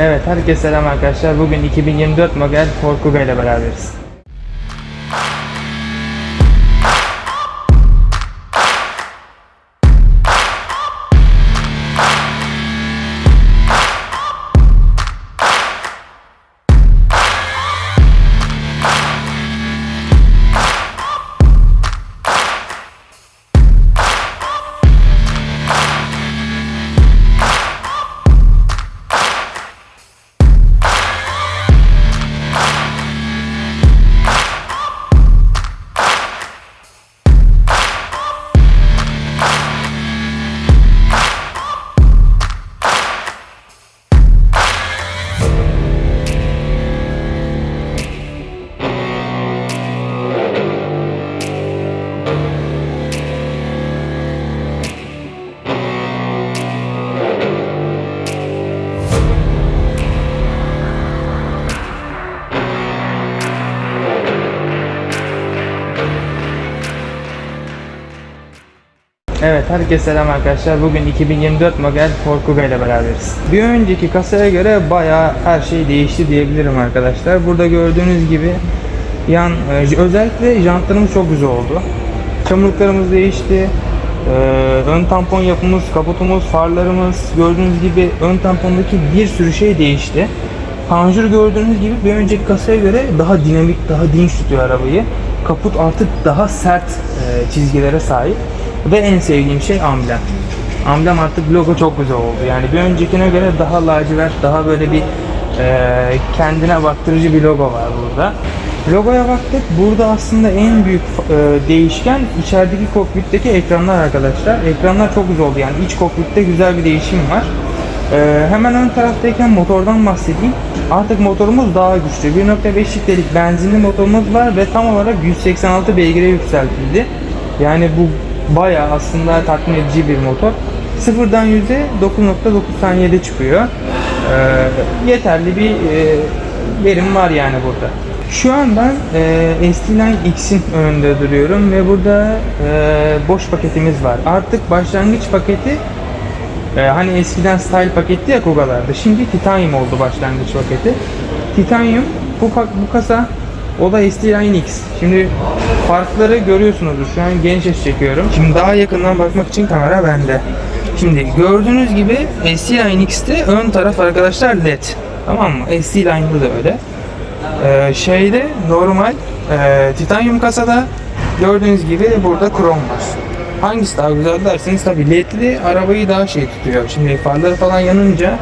Evet, herkese selam arkadaşlar. Bugün 2024 model Ford Kuga ile beraberiz. Herkese selam arkadaşlar. Bugün 2024 model Ford Kuga ile beraberiz. Bir önceki kasaya göre bayağı her şey değişti diyebilirim arkadaşlar. Burada gördüğünüz gibi yan e, özellikle jantlarımız çok güzel oldu. Çamurluklarımız değişti. Ee, ön tampon yapımız, kaputumuz, farlarımız gördüğünüz gibi ön tampondaki bir sürü şey değişti. Panjur gördüğünüz gibi bir önceki kasaya göre daha dinamik, daha dinç tutuyor arabayı. Kaput artık daha sert e, çizgilere sahip. Ve en sevdiğim şey amblem. Amblem artık logo çok güzel oldu. Yani bir öncekine göre daha lacivert, daha böyle bir e, kendine baktırıcı bir logo var burada. Logoya baktık. Burada aslında en büyük e, değişken içerideki kokpitteki ekranlar arkadaşlar. Ekranlar çok güzel oldu. Yani iç kokpitte güzel bir değişim var. E, hemen ön taraftayken motordan bahsedeyim. Artık motorumuz daha güçlü. 1.5 litrelik benzinli motorumuz var ve tam olarak 186 beygire yükseltildi. Yani bu bayağı aslında tatmin edici bir motor. Sıfırdan 100'e 9.9 saniyede çıkıyor. Ee, yeterli bir e, verim var yani burada. Şu an ben e, ST-Line X'in önünde duruyorum ve burada e, boş paketimiz var. Artık başlangıç paketi e, hani eskiden Style paketti ya Kuga'larda. Şimdi Titanium oldu başlangıç paketi. Titanium bu, bu kasa o da ST-Line X. Şimdi farkları görüyorsunuzdur. Şu an geniş açı çekiyorum. Şimdi daha yakından bakmak için kamera bende. Şimdi gördüğünüz gibi ST-Line X'te ön taraf arkadaşlar LED. Tamam mı? ST-Line'da da öyle. Ee, şeyde normal e, titanyum kasada gördüğünüz gibi burada krom var. Hangisi daha güzel derseniz tabi ledli arabayı daha şey tutuyor. Şimdi farları falan yanınca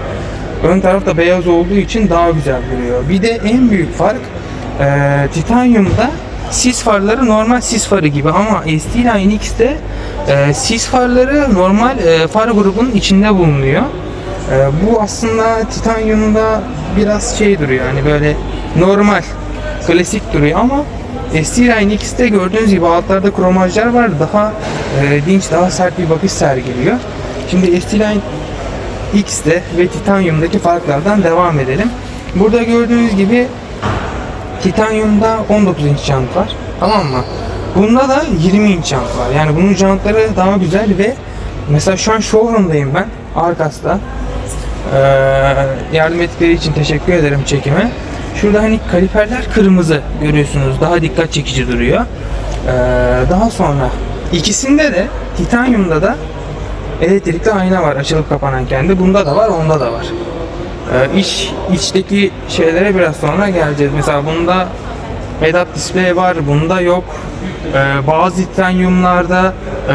ön tarafta beyaz olduğu için daha güzel duruyor. Bir de en büyük fark e, titanyumda sis farları normal sis farı gibi ama ST-Line X'te e, sis farları normal e, far grubunun içinde bulunuyor. E, bu aslında titanyumda biraz şey duruyor hani böyle normal klasik duruyor ama ST-Line X'te gördüğünüz gibi altlarda kromajlar var daha e, dinç daha sert bir bakış sergiliyor. Şimdi ST-Line X'te ve titanyumdaki farklardan devam edelim. Burada gördüğünüz gibi Titanyumda 19 inç jant var. Tamam mı? Bunda da 20 inç jant var. Yani bunun jantları daha güzel ve mesela şu an showroom'dayım ben. Arkas'ta. Ee, yardım ettikleri için teşekkür ederim çekime. Şurada hani kaliperler kırmızı görüyorsunuz. Daha dikkat çekici duruyor. Ee, daha sonra ikisinde de titanyumda da elektrikli ayna var açılıp kapanan kendi. Bunda da var, onda da var. Ee, iç içteki şeylere biraz sonra geleceğiz. Mesela bunda head-up display var, bunda yok. Ee, bazı titanyumlarda e,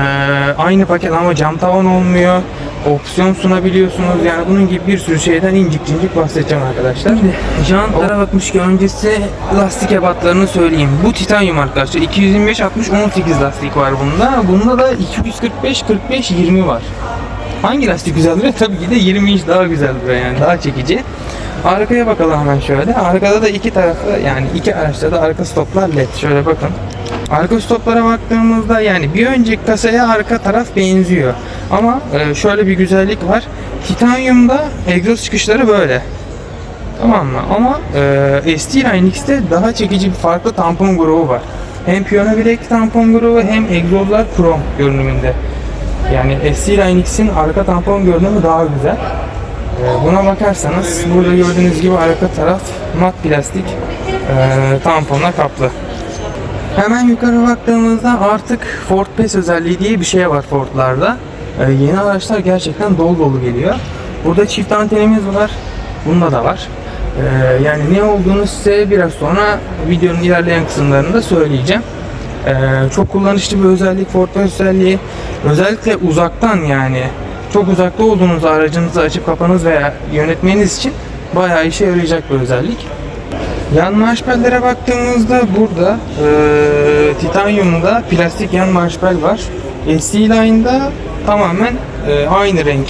aynı paket ama cam tavan olmuyor. Opsiyon sunabiliyorsunuz. Yani bunun gibi bir sürü şeyden incik incik bahsedeceğim arkadaşlar. Şimdi jantlara bakmışken öncesi lastik ebatlarını söyleyeyim. Bu titanyum arkadaşlar. 225 60 18 lastik var bunda. Bunda da 245 45 20 var. Hangi lastik güzel duruyor? Tabii ki de 20 inç daha güzel duruyor yani daha çekici. Arkaya bakalım hemen şöyle. Arkada da iki tarafı yani iki araçta da arka stoplar led. Şöyle bakın. Arka stoplara baktığımızda yani bir önceki kasaya arka taraf benziyor. Ama e, şöyle bir güzellik var. Titanium'da egzoz çıkışları böyle. Tamam mı? Ama e, ST Line X'te daha çekici bir farklı tampon grubu var. Hem piyano bilek tampon grubu hem egzozlar krom görünümünde. Yani ST Line X'in arka tampon görünümü daha güzel. Ee, Buna bakarsanız burada gördüğünüz gibi arka taraf mat plastik e, tamponla kaplı. Hemen yukarı baktığımızda artık Ford Pass özelliği diye bir şey var Ford'larda. Ee, yeni araçlar gerçekten dolu dolu geliyor. Burada çift antenimiz var. Bunda da var. Ee, yani ne olduğunu size biraz sonra videonun ilerleyen kısımlarında söyleyeceğim. Ee, çok kullanışlı bir özellik Ford Pass özelliği. Özellikle uzaktan yani çok uzakta olduğunuz aracınızı açıp kapanız veya yönetmeniz için bayağı işe yarayacak bir özellik. Yan marşpellere baktığımızda burada e, titanyumda plastik yan marşpel var. SC Line'da tamamen e, aynı renk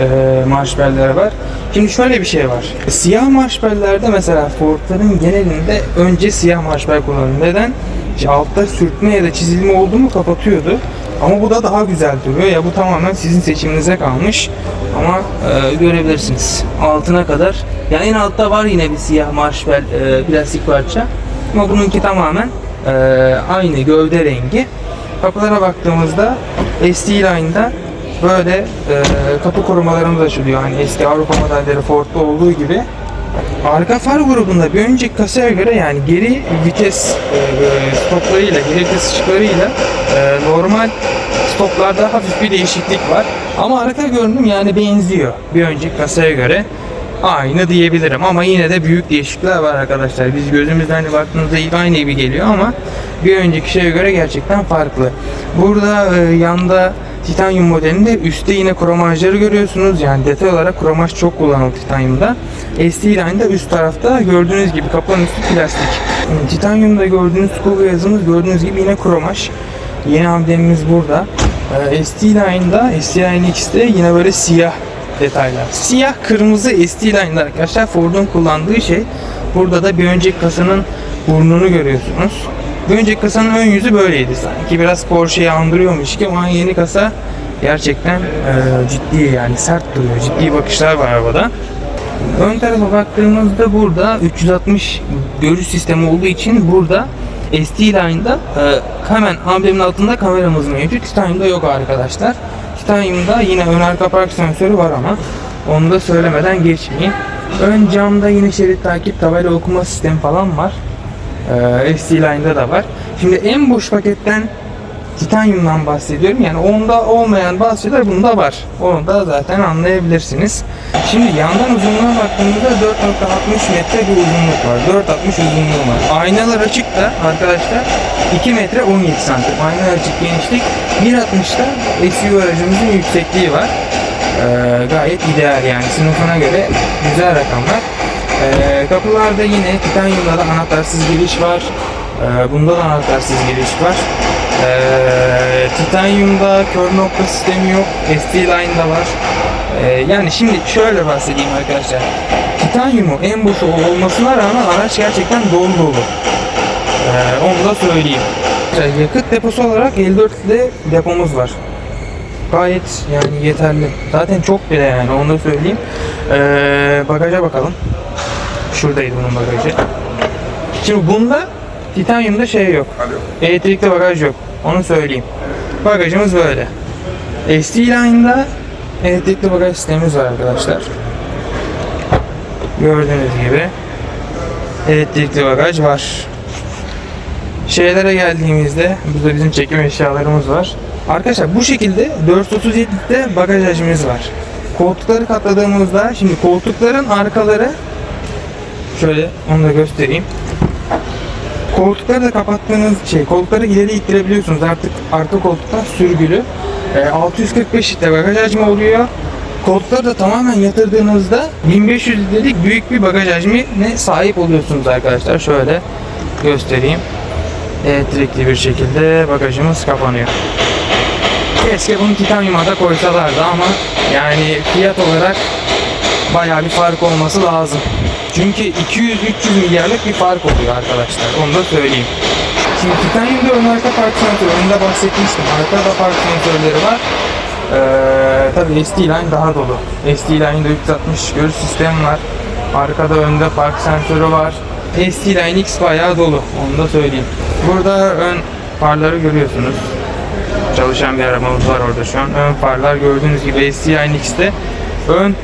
e, marşpeller var. Şimdi şöyle bir şey var. Siyah marşpellerde mesela Ford'ların genelinde önce siyah marşpel kullanılır. Neden? İşte altta sürtme ya da çizilme oldu mu kapatıyordu. Ama bu da daha güzel duruyor. Ya bu tamamen sizin seçiminize kalmış. Ama e, görebilirsiniz. Altına kadar. Yani en altta var yine bir siyah marşpel e, plastik parça. Ama bununki tamamen e, aynı gövde rengi. Kapılara baktığımızda SD Line'da böyle e, kapı korumalarımız açılıyor. Hani eski Avrupa modelleri Ford'da olduğu gibi. Arka far grubunda bir önceki kasaya göre yani geri vites e, stoplarıyla, geri vites ışıklarıyla e, normal stoplarda hafif bir değişiklik var. Ama arka görünüm yani benziyor bir önceki kasaya göre. Aynı diyebilirim ama yine de büyük değişiklikler var arkadaşlar. Biz gözümüzden hani baktığımızda ilk aynı gibi geliyor ama bir önceki şeye göre gerçekten farklı. Burada e, yanda titanyum modelinde üstte yine kromajları görüyorsunuz. Yani detay olarak kromaj çok kullanıldı titanyumda. ST Line'da üst tarafta gördüğünüz gibi kapağın üstü plastik. Yani titanyumda gördüğünüz Kuga yazımız gördüğünüz gibi yine kromaj. Yeni amblemimiz burada. Ee, ST Line'da, ST Line X'te yine böyle siyah detaylar. Siyah kırmızı ST Line'da arkadaşlar Ford'un kullandığı şey. Burada da bir önceki kasanın burnunu görüyorsunuz. Önceki kasanın ön yüzü böyleydi sanki biraz Porsche'yi andırıyormuş ki ama yeni kasa gerçekten e, ciddi yani sert duruyor. Ciddi bakışlar var arabada. Ön tarafa baktığımızda burada 360 görüş sistemi olduğu için burada ST Line'da e, hemen amblemin altında kameramız mevcut. Titanium'da yok arkadaşlar. Titanium'da yine ön arka park sensörü var ama onu da söylemeden geçmeyeyim. Ön camda yine şerit takip tabela okuma sistemi falan var. Ee, ST Line'da da var. Şimdi en boş paketten titanyumdan bahsediyorum. Yani onda olmayan bazı şeyler bunda var. Onu da zaten anlayabilirsiniz. Şimdi yandan uzunluğa baktığımızda 4.60 metre bir uzunluk var. 4.60 uzunluğu var. Aynalar açık da arkadaşlar 2 metre 17 santim. Aynalar açık genişlik 1.60'da SUV aracımızın yüksekliği var. Ee, gayet ideal yani sınıfına göre güzel rakamlar. Ee, kapılarda yine titanyumda da anahtarsız giriş var. Ee, bunda da anahtarsız giriş var. Ee, titanyumda kör nokta sistemi yok. ST Line'da var. Ee, yani şimdi şöyle bahsedeyim arkadaşlar. Titanyumu en boş olmasına rağmen araç gerçekten dolu dolu. Ee, onu da söyleyeyim. Yakıt deposu olarak 54 litre depomuz var. Gayet yani yeterli. Zaten çok bile yani onu da söyleyeyim. Ee, bagaja bakalım. Şuradaydı bunun bagajı. Şimdi bunda titanyumda şey yok. Elektrikli bagaj yok. Onu söyleyeyim. Bagajımız böyle. ST Line'da elektrikli bagaj sistemimiz var arkadaşlar. Gördüğünüz gibi elektrikli bagaj var. Şeylere geldiğimizde burada bizim çekim eşyalarımız var. Arkadaşlar bu şekilde 437'de bagaj hacmimiz var. Koltukları katladığımızda şimdi koltukların arkaları şöyle onu da göstereyim. Koltukları da kapattığınız şey, koltukları ileri ittirebiliyorsunuz. Artık arka koltuklar sürgülü. Ee, 645 litre bagaj hacmi oluyor. Koltukları da tamamen yatırdığınızda 1500 litrelik büyük bir bagaj hacmine sahip oluyorsunuz arkadaşlar. Şöyle göstereyim. Elektrikli bir şekilde bagajımız kapanıyor. Keşke bunu titanyuma da koysalardı ama yani fiyat olarak bayağı bir fark olması lazım. Çünkü 200-300 milyarlık bir fark oluyor arkadaşlar. Onu da söyleyeyim. Şimdi titanyumda ön arka park sensörü, önünde bahsetmiştim. Arkada park sensörleri var. Ee, tabii ST Line daha dolu. ST Line'da 360 görüş sistemi var. Arkada önde park sensörü var. ST Line X bayağı dolu. Onu da söyleyeyim. Burada ön farları görüyorsunuz. Çalışan bir arabamız var orada şu an. Ön farlar gördüğünüz gibi ST Line X'te ön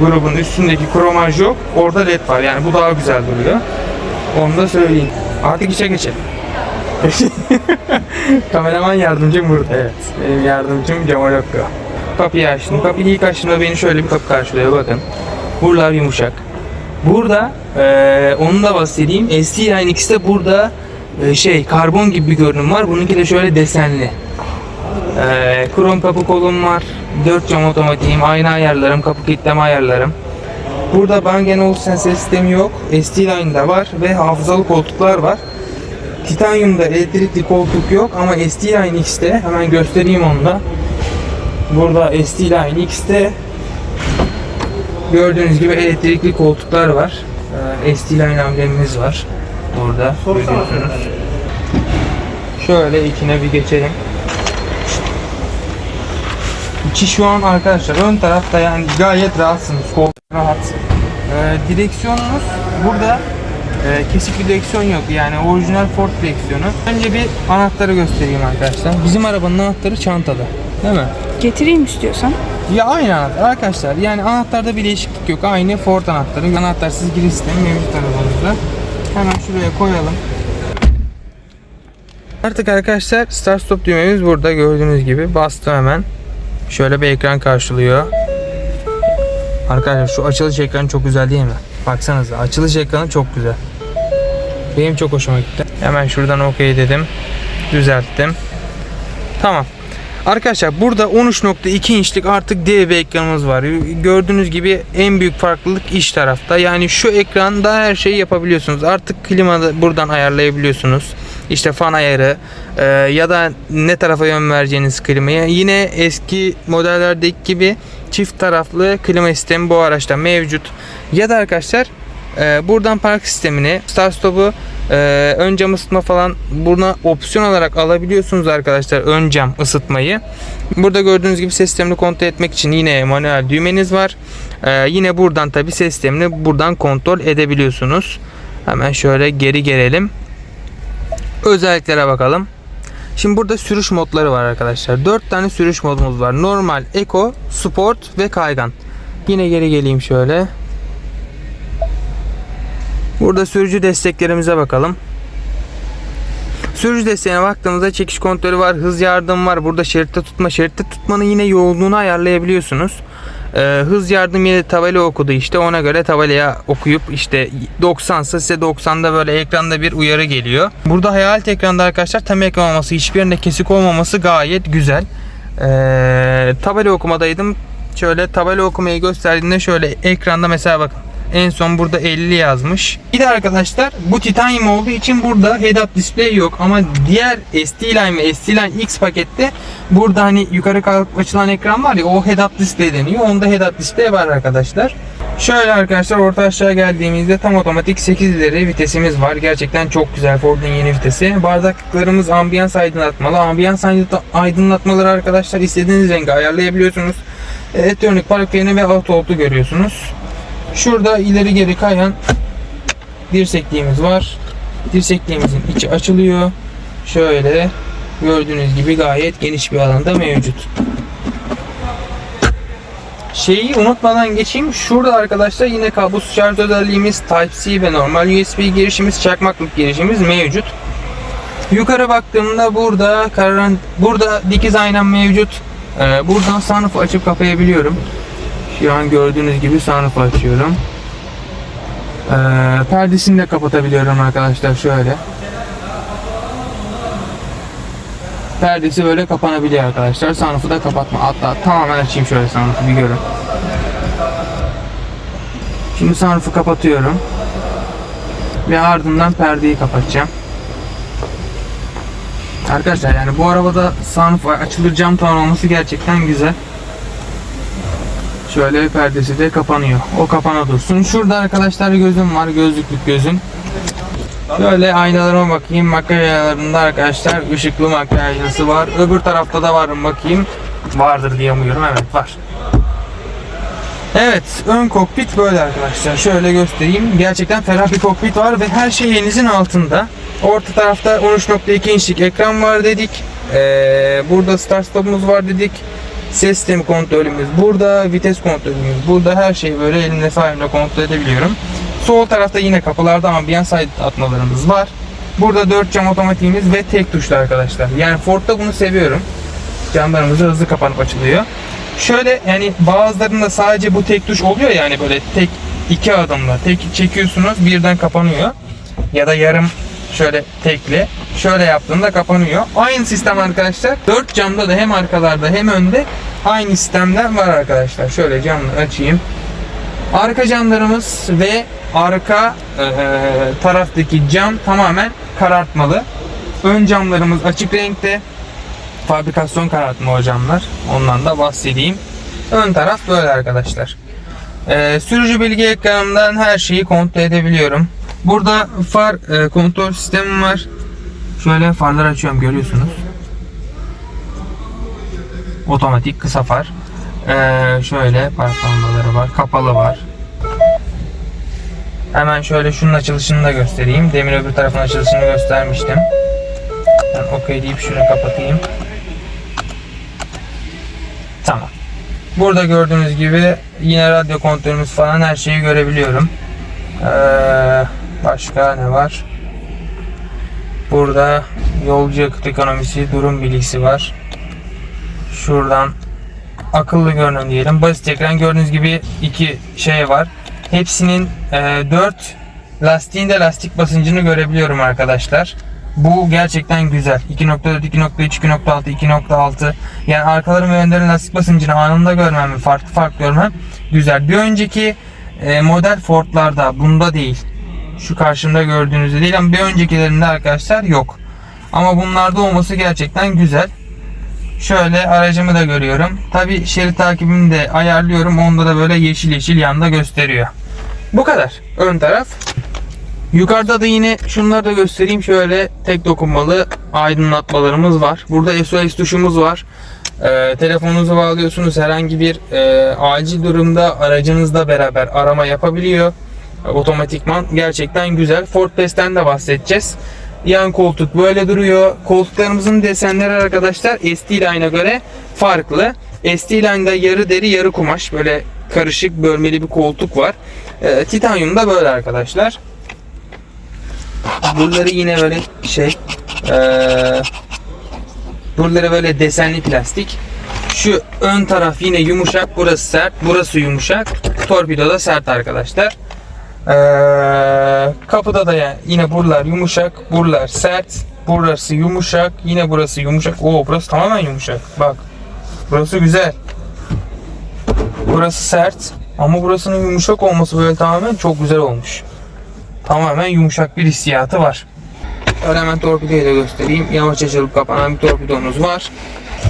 grubun üstündeki kromaj yok. Orada led var. Yani bu daha güzel duruyor. Onu da söyleyeyim. Artık işe geçelim. Kameraman yardımcım burada. Evet. Benim yardımcım Cemal Hakkı. Kapıyı açtım. Kapıyı ilk açtığımda beni şöyle bir kapı karşılıyor. Bakın. Buralar yumuşak. Burada eee onun da bahsedeyim. ST Line X'te burada eee, şey karbon gibi bir görünüm var. Bununki de şöyle desenli. Eee krom kapı kolum var. 4 cam otomatiğim, ayna ayarlarım, kapı kilitleme ayarlarım. Burada Bang Olufsen ses sistemi yok. ST Line'da var ve hafızalı koltuklar var. Titanium'da elektrikli koltuk yok ama ST Line X'te hemen göstereyim onu da. Burada ST Line X'te gördüğünüz gibi elektrikli koltuklar var. Ee, ST Line amblemimiz var. Burada görüyorsunuz. Şöyle içine bir geçelim. İçi şu an arkadaşlar ön tarafta yani gayet rahatsınız. Koltuk rahat. Ee, direksiyonumuz burada e, kesik bir direksiyon yok. Yani orijinal Ford direksiyonu. Önce bir anahtarı göstereyim arkadaşlar. Bizim arabanın anahtarı çantada. Değil mi? Getireyim istiyorsan. Ya aynı anahtar arkadaşlar. Yani anahtarda bir değişiklik yok. Aynı Ford anahtarı. Anahtarsız giriş sistemi mevcut arabamızda. Hemen şuraya koyalım. Artık arkadaşlar start stop düğmemiz burada gördüğünüz gibi. Bastım hemen. Şöyle bir ekran karşılıyor. Arkadaşlar şu açılış ekranı çok güzel değil mi? Baksanıza açılış ekranı çok güzel. Benim çok hoşuma gitti. Hemen şuradan OK dedim. Düzelttim. Tamam. Arkadaşlar burada 13.2 inçlik artık dev ekranımız var. Gördüğünüz gibi en büyük farklılık iç tarafta. Yani şu ekranda her şeyi yapabiliyorsunuz. Artık klimayı buradan ayarlayabiliyorsunuz. İşte fan ayarı e, ya da ne tarafa yön vereceğiniz klimaya. Yine eski modellerdeki gibi çift taraflı klima sistemi bu araçta mevcut. Ya da arkadaşlar e, buradan park sistemini, start stop'u, e, ön cam ısıtma falan buna opsiyon olarak alabiliyorsunuz arkadaşlar ön cam ısıtmayı. Burada gördüğünüz gibi ses sistemini kontrol etmek için yine manuel düğmeniz var. E, yine buradan tabi ses sistemini buradan kontrol edebiliyorsunuz. Hemen şöyle geri gelelim. Özelliklere bakalım. Şimdi burada sürüş modları var arkadaşlar. 4 tane sürüş modumuz var. Normal, Eco, Sport ve Kaygan. Yine geri geleyim şöyle. Burada sürücü desteklerimize bakalım. Sürücü desteğine baktığımızda çekiş kontrolü var, hız yardım var. Burada şeritte tutma, şeritte tutmanın yine yoğunluğunu ayarlayabiliyorsunuz. Ee, hız yardım yine tabela okudu işte ona göre tabelaya okuyup işte 90 ise size 90'da böyle ekranda bir uyarı geliyor. Burada hayalet ekranda arkadaşlar tam ekran olması hiçbir yerinde kesik olmaması gayet güzel. Ee, tabela okumadaydım. Şöyle tabela okumayı gösterdiğinde şöyle ekranda mesela bakın en son burada 50 yazmış. Bir de arkadaşlar bu titanium olduğu için burada head-up display yok ama diğer ST Line ve ST Line X pakette burada hani yukarı kalkıp açılan ekran var ya o head-up display deniyor. Onda head-up display var arkadaşlar. Şöyle arkadaşlar orta aşağı geldiğimizde tam otomatik 8 ileri vitesimiz var. Gerçekten çok güzel Ford'un yeni vitesi. Bardaklarımız ambiyans aydınlatmalı. Ambiyans aydınlatmaları arkadaşlar istediğiniz rengi ayarlayabiliyorsunuz. Elektronik park ve auto hold'u görüyorsunuz. Şurada ileri geri kayan dirsekliğimiz var. Dirsekliğimizin içi açılıyor. Şöyle gördüğünüz gibi gayet geniş bir alanda mevcut. Şeyi unutmadan geçeyim. Şurada arkadaşlar yine kablosuz şarj özelliğimiz Type-C ve normal USB girişimiz, çakmaklık girişimiz mevcut. Yukarı baktığımda burada karan burada dikiz aynam mevcut. Ee, buradan sunroof açıp kapayabiliyorum. Şu an gördüğünüz gibi sunroof açıyorum. Ee, perdesini de kapatabiliyorum arkadaşlar şöyle. Perdesi böyle kapanabiliyor arkadaşlar. Sunroof'u da kapatma. Hatta tamamen açayım şöyle sunroof'u bir görün. Şimdi sunroof'u kapatıyorum. Ve ardından perdeyi kapatacağım. Arkadaşlar yani bu arabada sunroof açılır cam tavan olması gerçekten güzel. Şöyle perdesi de kapanıyor. O kapana dursun. Şurada arkadaşlar gözüm var. Gözlüklük gözüm. Şöyle aynalarıma bakayım. Makyaj aynalarında arkadaşlar ışıklı makyaj aynası var. Öbür tarafta da var mı bakayım. Vardır diye umuyorum. Evet var. Evet ön kokpit böyle arkadaşlar. Şöyle göstereyim. Gerçekten ferah bir kokpit var ve her şey elinizin altında. Orta tarafta 13.2 inçlik ekran var dedik. Ee, burada start stop'umuz var dedik. Ses sistemi kontrolümüz burada, vites kontrolümüz burada. Her şeyi böyle elimle sahibimle kontrol edebiliyorum. Sol tarafta yine kapılarda ambiyans aydınlatmalarımız var. Burada 4 cam otomatiğimiz ve tek tuşlu arkadaşlar. Yani Ford'da bunu seviyorum. Camlarımız hızlı kapanıp açılıyor. Şöyle yani bazılarında sadece bu tek tuş oluyor yani böyle tek iki adımla tek çekiyorsunuz birden kapanıyor. Ya da yarım şöyle tekli. Şöyle yaptığında kapanıyor. Aynı sistem arkadaşlar. 4 camda da hem arkalarda hem önde aynı sistemler var arkadaşlar. Şöyle camları açayım. Arka camlarımız ve arka e, taraftaki cam tamamen karartmalı. Ön camlarımız açık renkte. Fabrikasyon karartma o camlar. Ondan da bahsedeyim. Ön taraf böyle arkadaşlar. E, sürücü bilgi ekranından her şeyi kontrol edebiliyorum. Burada far e, kontrol sistemi var. Şöyle farları açıyorum görüyorsunuz. Otomatik kısa far. Ee, şöyle park lambaları var. Kapalı var. Hemen şöyle şunun açılışını da göstereyim. Demin öbür tarafın açılışını göstermiştim. Ben okey deyip şunu kapatayım. Tamam. Burada gördüğünüz gibi yine radyo kontrolümüz falan her şeyi görebiliyorum. Ee, başka ne var? Burada yolcu yakıt ekonomisi, durum bilgisi var. Şuradan akıllı görünüm diyelim. Basit ekran gördüğünüz gibi iki şey var. Hepsinin e, 4 lastiğinde lastik basıncını görebiliyorum arkadaşlar. Bu gerçekten güzel. 2.4, 2.3, 2.6, 2.6 yani arkaların ve önlerin lastik basıncını anında görmem, farklı farklı görmem güzel. Bir önceki e, model Ford'larda bunda değil. Şu karşımda gördüğünüzde değil ama bir öncekilerinde arkadaşlar yok. Ama bunlarda olması gerçekten güzel. Şöyle aracımı da görüyorum. Tabi şerit takibini de ayarlıyorum. Onda da böyle yeşil yeşil yanda gösteriyor. Bu kadar. Ön taraf. Yukarıda da yine şunları da göstereyim. Şöyle tek dokunmalı aydınlatmalarımız var. Burada SOS tuşumuz var. Ee, telefonunuzu bağlıyorsunuz. Herhangi bir e, acil durumda aracınızla beraber arama yapabiliyor. Otomatikman. Gerçekten güzel. Ford Pace'ten de bahsedeceğiz. Yan koltuk böyle duruyor. Koltuklarımızın desenleri arkadaşlar ST Line'a göre farklı. ST Line'da yarı deri yarı kumaş böyle karışık bölmeli bir koltuk var. E, Titanium da böyle arkadaşlar. Buraları yine böyle şey e, buraları böyle desenli plastik. Şu ön taraf yine yumuşak, burası sert, burası yumuşak. Torpido da sert arkadaşlar. Ee, kapıda da yani yine buralar yumuşak, buralar sert, burası yumuşak, yine burası yumuşak. Oo burası tamamen yumuşak. Bak. Burası güzel. Burası sert ama burasının yumuşak olması böyle tamamen çok güzel olmuş. Tamamen yumuşak bir hissiyatı var. Öyle hemen torpidoyu da göstereyim. Yavaş açılıp kapanan bir torpidomuz var.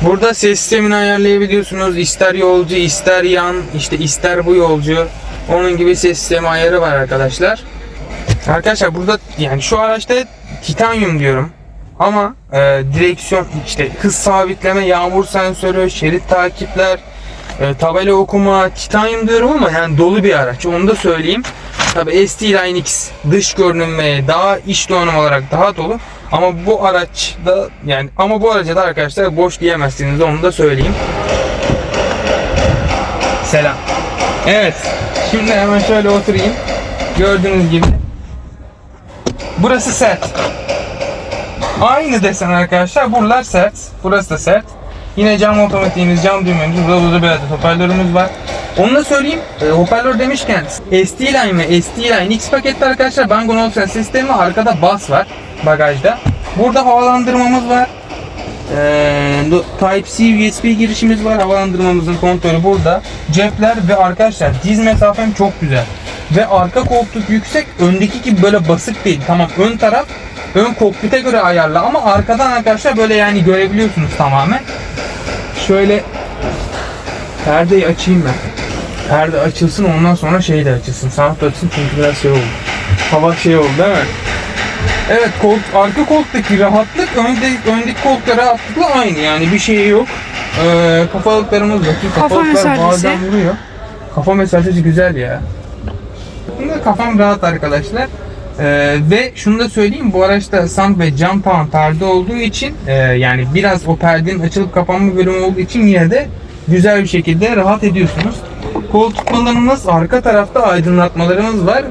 Burada sistemini ayarlayabiliyorsunuz. İster yolcu, ister yan, işte ister bu yolcu. Onun gibi ses sistemi ayarı var arkadaşlar. Arkadaşlar burada yani şu araçta titanyum diyorum. Ama e, direksiyon işte hız sabitleme, yağmur sensörü, şerit takipler, e, tabela okuma, titanyum diyorum ama yani dolu bir araç. Onu da söyleyeyim. Tabi ST Line X dış görünümü daha iç donanım olarak daha dolu. Ama bu araçta yani ama bu araca da arkadaşlar boş diyemezsiniz onu da söyleyeyim. Selam. Evet. Şimdi hemen şöyle oturayım. Gördüğünüz gibi. Burası sert. Aynı desen arkadaşlar. Buralar sert. Burası da sert. Yine cam otomatiğimiz, cam düğmemiz, burada burada bir adet hoparlörümüz var. Onu da söyleyeyim, e, hoparlör demişken ST Line ve ST Line X pakette arkadaşlar Bang Olufsen sistemi arkada bas var bagajda. Burada havalandırmamız var. Ee, Type-C USB girişimiz var. Havalandırmamızın kontrolü burada. Cepler ve arkadaşlar diz mesafem çok güzel. Ve arka koltuk yüksek. Öndeki gibi böyle basık değil. Tamam ön taraf ön kokpite göre ayarlı ama arkadan arkadaşlar böyle yani görebiliyorsunuz tamamen. Şöyle perdeyi açayım ben. Perde açılsın ondan sonra şey de açılsın. Sound açılsın çünkü biraz şey oldu. Hava şey oldu değil mi? Evet kolt, arka koltuktaki rahatlık önde, öndeki koltukta rahatlıkla aynı yani bir şey yok. Ee, kafalıklarımız bakın Kafa kafalıklar mesafesi. bazen vuruyor. Kafa mesafesi güzel ya. Bunda kafam rahat arkadaşlar. Ee, ve şunu da söyleyeyim bu araçta sound ve cam tavan perde olduğu için e, yani biraz o perdenin açılıp kapanma bölümü olduğu için yine de güzel bir şekilde rahat ediyorsunuz. Koltuklarımız arka tarafta aydınlatmalarımız var.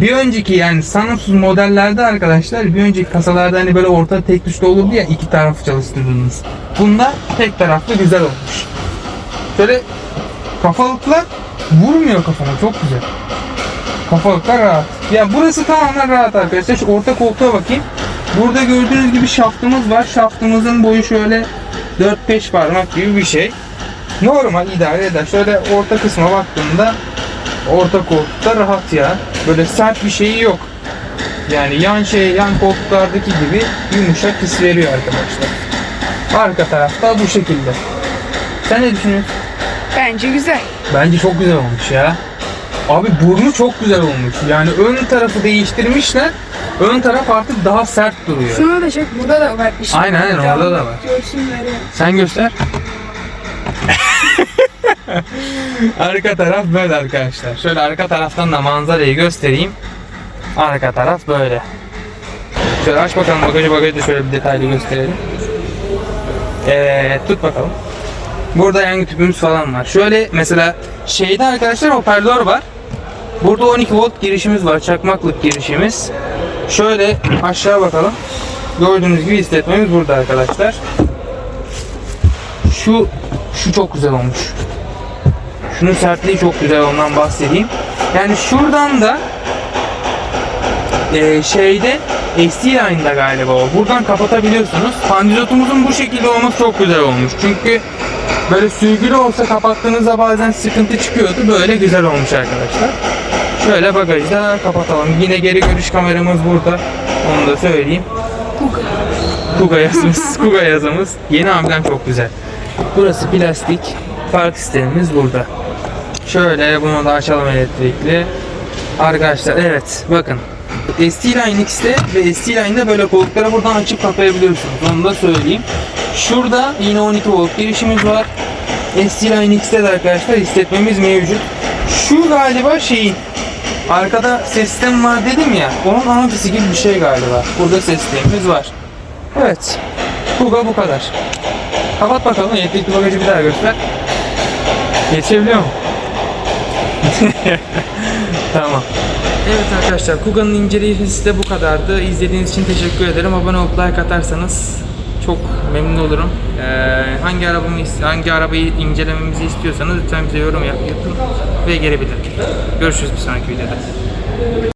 Bir önceki yani Sanus'uz modellerde arkadaşlar bir önceki kasalarda hani böyle orta tek tuşlu olurdu ya iki tarafı çalıştırdığınız. Bunda tek taraflı güzel olmuş. Şöyle kafalıklar vurmuyor kafama çok güzel. Kafalıklar rahat. Ya burası tamamen rahat arkadaşlar. Şu orta koltuğa bakayım. Burada gördüğünüz gibi şaftımız var. Şaftımızın boyu şöyle 4-5 parmak gibi bir şey. Normal idare eder. Şöyle orta kısma baktığımda orta koltukta rahat ya. Böyle sert bir şeyi yok. Yani yan şey yan koltuklardaki gibi yumuşak his veriyor arkadaşlar. Arka tarafta bu şekilde. Sen ne düşünüyorsun? Bence güzel. Bence çok güzel olmuş ya. Abi burnu çok güzel olmuş. Yani ön tarafı değiştirmişler. Ön taraf artık daha sert duruyor. Şuna da çek. Burada da var. İşte Aynen, aynen, orada da var. Görsünler. Sen göster. Arka taraf böyle arkadaşlar. Şöyle arka taraftan da manzarayı göstereyim. Arka taraf böyle. Şöyle aç bakalım bagajı bagajı da şöyle bir detaylı gösterelim. Evet tut bakalım. Burada yangın tüpümüz falan var. Şöyle mesela şeyde arkadaşlar hoparlör var. Burada 12 volt girişimiz var. Çakmaklık girişimiz. Şöyle aşağı bakalım. Gördüğünüz gibi hissetmemiz burada arkadaşlar. Şu şu çok güzel olmuş. Şunun sertliği çok güzel ondan bahsedeyim. Yani şuradan da e, şeyde SD line'da galiba o. Buradan kapatabiliyorsunuz. Pandizotumuzun bu şekilde olması çok güzel olmuş. Çünkü böyle sürgülü olsa kapattığınızda bazen sıkıntı çıkıyordu. Böyle güzel olmuş arkadaşlar. Şöyle bagajı da kapatalım. Yine geri görüş kameramız burada. Onu da söyleyeyim. Kuga yazımız, Kuga yazımız. Yeni ambulem çok güzel. Burası plastik. Park sistemimiz burada. Şöyle bunu da açalım elektrikli. Arkadaşlar evet bakın. ST Line X'te ve ST Line'de böyle koltukları buradan açıp kapayabiliyorsunuz. Onu da söyleyeyim. Şurada yine 12 volt girişimiz var. ST Line X'te de arkadaşlar hissetmemiz mevcut. Şu galiba şeyin arkada ses sistemi var dedim ya. Onun anafisi gibi bir şey galiba. Burada ses sistemimiz var. Evet. Kuga bu kadar. Kapat bakalım elektrikli bagajı bir daha göster. Geçebiliyor mu? tamam. Evet arkadaşlar Kuga'nın incelemesi de bu kadardı. İzlediğiniz için teşekkür ederim. Abone olup like atarsanız çok memnun olurum. Ee, hangi arabamı hangi arabayı incelememizi istiyorsanız lütfen bize yorum yap- yapın ve geri. Görüşürüz bir sonraki videoda.